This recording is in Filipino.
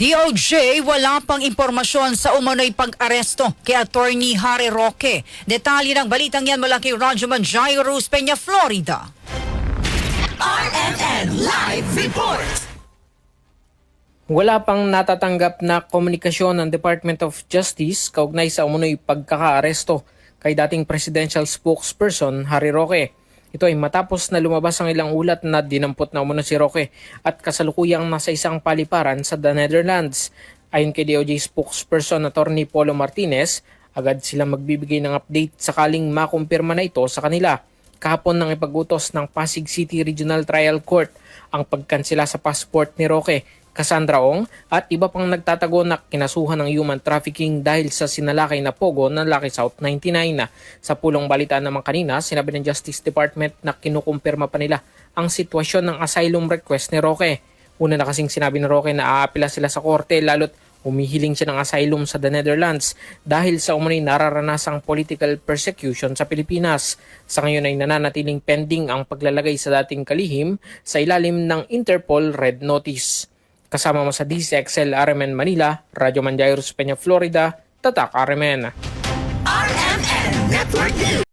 DOJ wala pang impormasyon sa umano'y pag-aresto kay Attorney Harry Roque. Detalye ng balitang yan mula kay Radyo Manjayo Ruz Peña, Florida. RMN Live Report! Wala pang natatanggap na komunikasyon ng Department of Justice kaugnay sa umunoy pagkakaaresto kay dating presidential spokesperson Harry Roque. Ito ay matapos na lumabas ang ilang ulat na dinampot na umuno si Roque at kasalukuyang nasa isang paliparan sa the Netherlands. Ayon kay DOJ spokesperson Attorney Polo Martinez, agad silang magbibigay ng update sakaling makumpirma na ito sa kanila. Kahapon nang ipagutos ng Pasig City Regional Trial Court ang pagkansela sa passport ni Roque, Cassandra Ong at iba pang nagtatago na kinasuhan ng human trafficking dahil sa sinalakay na pogo ng Lucky South 99. Sa pulong balita naman kanina, sinabi ng Justice Department na kinukumpirma pa nila ang sitwasyon ng asylum request ni Roque. Una na kasing sinabi ni Roque na aapila sila sa korte lalo't humihiling siya ng asylum sa the Netherlands dahil sa umano'y nararanasang political persecution sa Pilipinas. Sa ngayon ay nananatiling pending ang paglalagay sa dating kalihim sa ilalim ng Interpol Red Notice. Kasama mo sa DCXL RMN Manila, Radyo Manjayros Peña, Florida, Tatak RMN. RMN Network News!